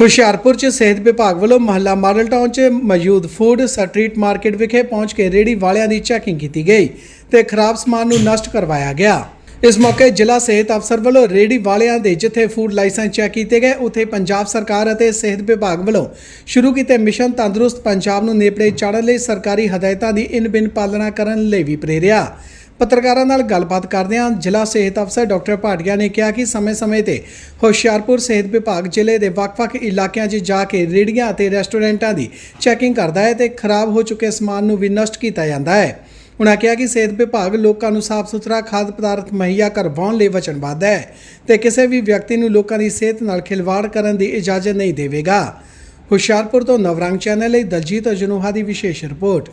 ਹੁਸ਼ਿਆਰਪੁਰ 'ਚ ਸਿਹਤ ਵਿਭਾਗ ਵੱਲੋਂ ਮਹੱਲਾ ਮਾਡਲ ਟਾਊਨ 'ਚ ਮੌਜੂਦ ਫੂਡ ਸਟਰੀਟ ਮਾਰਕੀਟ ਵਿਖੇ ਪਹੁੰਚ ਕੇ ਰੇੜੀ ਵਾਲਿਆਂ ਦੀ ਚੈਕਿੰਗ ਕੀਤੀ ਗਈ ਤੇ ਖਰਾਬ ਸਮਾਨ ਨੂੰ ਨਸ਼ਟ ਕਰਵਾਇਆ ਗਿਆ। ਇਸ ਮੌਕੇ ਜ਼ਿਲ੍ਹਾ ਸਿਹਤ ਅਫਸਰ ਵੱਲੋਂ ਰੇੜੀ ਵਾਲਿਆਂ ਦੇ ਜਿੱਥੇ ਫੂਡ ਲਾਇਸੈਂਸ ਚੈੱਕ ਕੀਤੇ ਗਏ, ਉੱਥੇ ਪੰਜਾਬ ਸਰਕਾਰ ਅਤੇ ਸਿਹਤ ਵਿਭਾਗ ਵੱਲੋਂ ਸ਼ੁਰੂ ਕੀਤੇ ਮਿਸ਼ਨ ਤੰਦਰੁਸਤ ਪੰਜਾਬ ਨੂੰ ਨੇਪਰੇ ਚਾੜਨ ਲਈ ਸਰਕਾਰੀ ਹਦਾਇਤਾਂ ਦੀ ਇਨ ਬਿਨ ਪਾਲਣਾ ਕਰਨ ਲਈ ਵੀ ਪ੍ਰੇਰਿਆ। ਪੱਤਰਕਾਰਾਂ ਨਾਲ ਗੱਲਬਾਤ ਕਰਦਿਆਂ ਜ਼ਿਲ੍ਹਾ ਸਿਹਤ ਅਫਸਰ ਡਾਕਟਰ ਭਾਟੀਆ ਨੇ ਕਿਹਾ ਕਿ ਸਮੇਂ-ਸਮੇਂ ਤੇ ਹੁਸ਼ਿਆਰਪੁਰ ਸਿਹਤ ਵਿਭਾਗ ਜ਼ਿਲ੍ਹੇ ਦੇ ਵੱਖ-ਵੱਖ ਇਲਾਕਿਆਂ 'ਚ ਜਾ ਕੇ ਰੇਹੜੀਆਂ ਅਤੇ ਰੈਸਟੋਰੈਂਟਾਂ ਦੀ ਚੈਕਿੰਗ ਕਰਦਾ ਹੈ ਤੇ ਖਰਾਬ ਹੋ ਚੁੱਕੇ ਸਮਾਨ ਨੂੰ ਵੀ ਨਸ਼ਟ ਕੀਤਾ ਜਾਂਦਾ ਹੈ। ਉਨ੍ਹਾਂ ਕਿਹਾ ਕਿ ਸਿਹਤ ਵਿਭਾਗ ਲੋਕਾਂ ਨੂੰ ਸਾਫ਼ ਸੁਥਰਾ ਖਾਦ ਪਦਾਰਥ ਮੁਹੱਈਆ ਕਰਵਾਉਣ ਲਈ ਵਚਨਬੱਧ ਹੈ ਤੇ ਕਿਸੇ ਵੀ ਵਿਅਕਤੀ ਨੂੰ ਲੋਕਾਂ ਦੀ ਸਿਹਤ ਨਾਲ ਖਿਲਵਾੜ ਕਰਨ ਦੀ ਇਜਾਜ਼ਤ ਨਹੀਂ ਦੇਵੇਗਾ। ਹੁਸ਼ਿਆਰਪੁਰ ਤੋਂ ਨਵਰੰਗ ਚੈਨਲ ਲਈ ਦਲਜੀਤ ਅਜਨੂਹਾ ਦੀ ਵਿਸ਼ੇਸ਼ ਰਿਪੋਰਟ।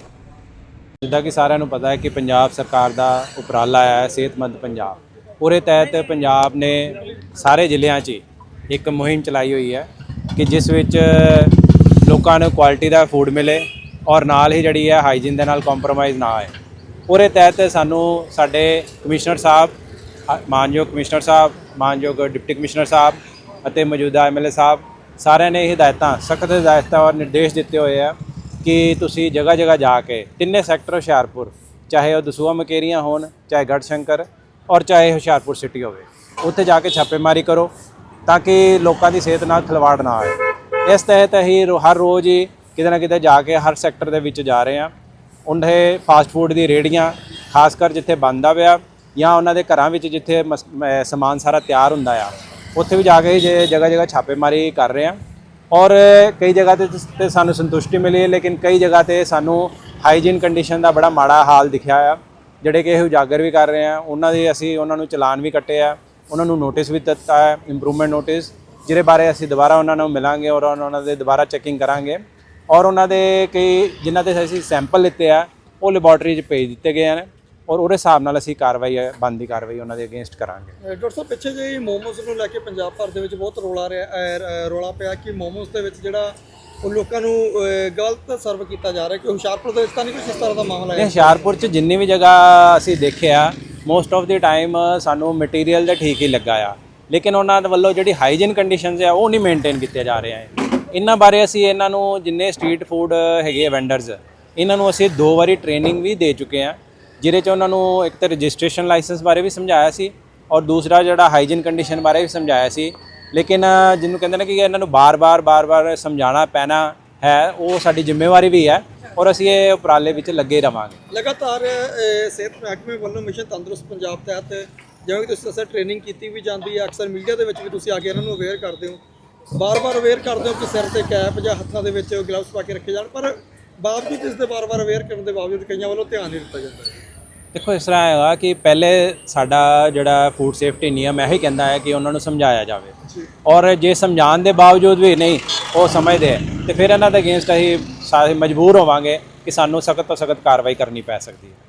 ਜਿੱਦਾਂ ਕਿ ਸਾਰਿਆਂ ਨੂੰ ਪਤਾ ਹੈ ਕਿ ਪੰਜਾਬ ਸਰਕਾਰ ਦਾ ਉਪਰਾਲਾ ਹੈ ਸਿਹਤਮੰਦ ਪੰਜਾਬ। ਉਹਦੇ ਤਹਿਤ ਪੰਜਾਬ ਨੇ ਸਾਰੇ ਜ਼ਿਲ੍ਹਿਆਂ 'ਚ ਹੀ ਇੱਕ ਮੁਹਿੰਮ ਚਲਾਈ ਹੋਈ ਹੈ ਕਿ ਜਿਸ ਵਿੱਚ ਲੋਕਾਂ ਨੂੰ ਕੁਆਲਿਟੀ ਦਾ ਫੂਡ ਮਿਲੇ ਔਰ ਨਾਲ ਹੀ ਜਿਹੜੀ ਹੈ ਹਾਈਜੀਨ ਦੇ ਨਾਲ ਕੰਪਰੋਮਾਈਜ਼ ਨਾ ਆਏ। ਉਹਦੇ ਤਹਿਤ ਸਾਨੂੰ ਸਾਡੇ ਕਮਿਸ਼ਨਰ ਸਾਹਿਬ, ਮਾਨਯੋਗ ਕਮਿਸ਼ਨਰ ਸਾਹਿਬ, ਮਾਨਯੋਗ ਡਿਪਟੀ ਕਮਿਸ਼ਨਰ ਸਾਹਿਬ ਅਤੇ ਮੌਜੂਦਾ ਐਮਐਲਏ ਸਾਹਿਬ, ਸਾਰਿਆਂ ਨੇ ਇਹ ਹਦਾਇਤਾਂ, ਸਖਤ ਹਦਾਇਤਾਂ ਔਰ ਨਿਰਦੇਸ਼ ਦਿੱਤੇ ਹੋਏ ਆ ਕਿ ਤੁਸੀਂ ਜਗ੍ਹਾ ਜਗ੍ਹਾ ਜਾ ਕੇ ਤਿੰਨੇ ਸੈਕਟਰ ਹੁਸ਼ਿਆਰਪੁਰ, ਚਾਹੇ ਉਹ ਦਸੂਆ ਮਕੇਰੀਆਂ ਹੋਣ, ਚਾਹੇ ਗੜ ਸ਼ੰਕਰ ਔਰ ਚਾਹੇ ਹੁਸ਼ਿਆਰਪੁਰ ਸਿਟੀ ਹੋਵੇ, ਉੱਥੇ ਜਾ ਕੇ ਛਾਪੇਮਾਰੀ ਕਰੋ ਤਾਂ ਕਿ ਲੋਕਾਂ ਦੀ ਸਿਹਤ ਨਾਲ ਖਿਲਵਾੜ ਨਾ ਆਵੇ ਇਸ ਤਹਿਤ ਅਸੀਂ ਰੋ- ਹਰ ਰੋਜ਼ ਹੀ ਕਿਤੇ ਨਾ ਕਿਤੇ ਜਾ ਕੇ ਹਰ ਸੈਕਟਰ ਦੇ ਵਿੱਚ ਜਾ ਰਹੇ ਹਾਂ। ਉਹਦੇ ਫਾਸਟ ਫੂਡ ਦੀ ਰੇੜੀਆਂ ਖਾਸ ਕਰ ਜਿੱਥੇ ਬੰਦਾ ਪਿਆ ਜਾਂ ਉਹਨਾਂ ਦੇ ਘਰਾਂ ਵਿੱਚ ਜਿੱਥੇ ਮਸ- ਸਮਾਨ ਸਾਰਾ ਤਿਆਰ ਹੁੰਦਾ ਆ, ਉੱਥੇ ਵੀ ਜਾ ਕੇ ਜੇ ਜਗ੍ਹਾ ਜਗ੍ਹਾ ਛਾਪੇਮਾਰੀ ਕਰ ਰਹੇ ਹਾਂ। ਔਰ ਕਈ ਜਗ੍ਹਾ ਤੇ ਤੇ ਸਾਨੂੰ ਸੰਤੁਸ਼ਟੀ ਮਿਲੀ ਹੈ ਲੇਕਿਨ ਕਈ ਜਗ੍ਹਾ ਤੇ ਸਾਨੂੰ ਹਾਈਜੀਨ ਕੰਡੀਸ਼ਨ ਦਾ ਬੜਾ ਮਾੜਾ ਹਾਲ ਦਿਖਿਆ ਆ। ਜਿਹੜੇ ਕਿ ਇਹ ਉਜਾਗਰ ਵੀ ਕਰ ਰਹੇ ਆ, ਉਹਨਾਂ ਦੇ ਅਸੀਂ ਉਹਨਾਂ ਨੂੰ ਚਲਾਨ ਵੀ ਕੱਟੇ ਆ, ਉਹਨਾਂ ਨੂੰ ਨੋਟਿਸ ਵੀ ਦਿੱਤਾ ਹੈ ਇੰਪਰੂਵਮੈਂਟ ਨੋਟਿਸ ਜਿਹਦੇ ਬਾਰੇ ਅਸੀਂ ਦੁਬਾਰਾ ਉਹਨਾਂ ਨੂੰ ਮਿਲਾਂਗੇ ਔਰ ਉਹਨਾਂ ਦੇ ਦੁਬਾਰਾ ਚੈਕਿੰਗ ਕਰਾਂਗੇ। ਔਰ ਉਹਨਾਂ ਦੇ ਕਈ, ਜਿਨ੍ਹਾਂ 'ਤੇ ਅਸੀਂ ਸੈਂਪਲ ਲਿੱਤੇ ਆ, ਉਹ ਲੈਬੋਰਟਰੀ 'ਚ ਭੇਜ ਦਿੱਤੇ ਗਏ ਹਨ। ਔਰ ਉਹਦੇ ਹਿਸਾਬ ਨਾਲ ਅਸੀਂ ਕਾਰਵਾਈ ਬੰਦੀ ਕਾਰਵਾਈ ਉਹਨਾਂ ਦੇ ਅਗੇਂਸਟ ਕਰਾਂਗੇ। ਡਾਕਟਰ ਸਾਹਿਬ ਪਿੱਛੇ ਜਿਹੇ ਮੋਮੋਸ ਨੂੰ ਲੈ ਕੇ ਪੰਜਾਬ ਭਰ ਦੇ ਵਿੱਚ ਬਹੁਤ ਰੋਲਾ ਰਿਹਾ ਰੌਲਾ ਪਿਆ ਕਿ ਮੋਮੋਸ ਦੇ ਵਿੱਚ ਜਿਹੜਾ ਉਹ ਲੋਕਾਂ ਨੂੰ ਗਲਤ ਸਰਵ ਕੀਤਾ ਜਾ ਰਿਹਾ ਕਿ ਹੁਸ਼ਿਆਰਪੁਰ ਦੇ ਵਿੱਚ ਤਾਂ ਨਹੀਂ ਕੁਛ ਇਸ ਤਰ੍ਹਾਂ ਦਾ ਮਾਮਲਾ ਹੈ ਹੁਸ਼ਿਆਰਪੁਰ 'ਚ ਜਿੰਨੀ ਵੀ ਜਗ੍ਹਾ ਅਸੀਂ ਦੇਖਿਆ ਮੋਸਟ ਆਫ ਦੀ ਟਾਈਮ ਸਾਨੂੰ ਮਟੀਰੀਅਲ ਦਾ ਠੀਕ ਹੀ ਲੱਗਾ ਆ। ਲੇਕਿਨ ਉਹਨਾਂ ਦੇ ਵੱਲੋਂ ਜਿਹੜੀ ਹਾਈਜੀਨ ਕੰਡੀਸ਼ਨਸ ਆ ਉਹ ਨਹੀਂ ਮੇਨਟੇਨ ਕੀਤੇ ਜਾ ਰਹੇ ਆ। ਇਹਨਾਂ ਬਾਰੇ ਅਸੀਂ ਇਹਨਾਂ ਨੂੰ ਜਿੰਨੇ ਸਟਰੀਟ ਫੂਡ ਹੈਗੇ ਆ ਵੈਂਡਰਸ ਇਹਨਾਂ ਨੂੰ ਅਸੀਂ ਦੋ ਵਾਰੀ ਟ੍ਰੇਨਿੰਗ ਵੀ ਦੇ ਚੁੱਕੇ ਆ। ਜਿਹਦੇ 'ਚ ਉਹਨਾਂ ਨੂੰ ਇੱਕ ਤਾਂ ਰਜਿਸਟ੍ਰੇਸ਼ਨ ਲਾਇਸੈਂਸ ਬਾਰੇ ਵੀ ਸਮਝਾਇਆ ਸੀ ਔਰ ਦੂਸਰਾ ਜਿਹੜਾ ਹਾਈਜੀਨ ਕੰਡੀਸ਼ਨ ਬਾਰੇ ਵੀ ਸਮਝਾਇਆ ਸੀ। ਲੇਕਿਨ ਜਿਹਨੂੰ ਕਹਿੰਦੇ ਨੇ ਕਿ ਇਹਨਾਂ ਨੂੰ ਬਾਰ-ਬਾਰ ਬਾਰ-ਬਾਰ ਸਮਝਾਉਣਾ ਪੈਣਾ ਹੈ, ਉਹ ਸਾਡੀ ਜ਼ਿੰਮੇਵਾਰੀ ਵੀ ਹੈ ਔਰ ਅਸੀਂ ਇਹ ਉਪਰਾਲੇ ਵਿੱਚ ਲੱਗੇ ਰਵਾਂਗੇ। ਲਗਾਤਾਰ ਸਿਹਤ ਮਹਿਕਮੇ ਵੱਲੋਂ ਮਿਸ਼ਨ ਤੰਦਰੁਸਤ ਪੰਜਾਬ ਤਹਿਤ ਜਿਵੇਂ ਕਿ ਤੁਸੀਂ ਦੱਸਿਆ, ਟ੍ਰੇਨਿੰਗ ਕੀਤੀ ਵੀ ਜਾਂਦੀ ਹੈ। ਅਕਸਰ ਮੀਡੀਆ ਦੇ ਵਿੱਚ ਵੀ ਤੁਸੀਂ ਆ ਕੇ ਇਹਨਾਂ ਨੂੰ ਅਵੇਅਰ ਕਰਦੇ ਹੋ। ਬਾਰ-ਬਾਰ ਅਵੇਅਰ ਕਰਦੇ ਹੋ ਕਿ ਸਿਰ ਤੇ ਕੈਪ ਜਾਂ ਹੱਥਾਂ ਦੇ ਵਿੱਚ ਗਲਵਸ ਪਾ ਕੇ ਰੱਖੇ ਜਾਣ, ਪਰ ਬਾਵਜੂਦ ਇਸ ਦੇ ਬਾਰ-ਬਾਰ ਅਵੇਅਰ ਕਰਨ ਦੇ ਬਾਵਜੂਦ ਕਈਆਂ ਵੱਲੋਂ ਧਿਆਨ ਨਹੀਂ ਦਿੱਤਾ ਜਾਂਦਾ। ਦੇਖੋ ਇਸ ਤਰ੍ਹਾਂ ਹੈਗਾ ਕਿ ਪਹਿਲੇ ਸਾਡਾ ਜਿਹੜਾ ਫੂਡ ਸੇਫਟੀ ਨਿਯਮ ਇਹੀ ਕਹਿੰਦਾ ਹੈ ਕਿ ਉਹਨਾਂ ਨੂੰ ਸਮਝਾਇਆ ਜਾਵੇ। ਔਰ ਜੇ ਸਮਝਾਉਣ ਦੇ ਬਾਵਜੂਦ ਵੀ ਨਹੀਂ ਉਹ ਸਮਝਦੇ ਤੇ ਫਿਰ ਇਹਨਾਂ ਦੇ ਅਗੇਂਸਟ ਅਸੀਂ ਸਾਰੇ ਮਜਬੂਰ ਹੋਵਾਂਗੇ ਕਿ ਸਾਨੂੰ ਸਖਤ ਤੋਂ ਸਖਤ ਕਾਰਵਾਈ ਕਰਨੀ ਪੈ ਸਕਦੀ ਹੈ।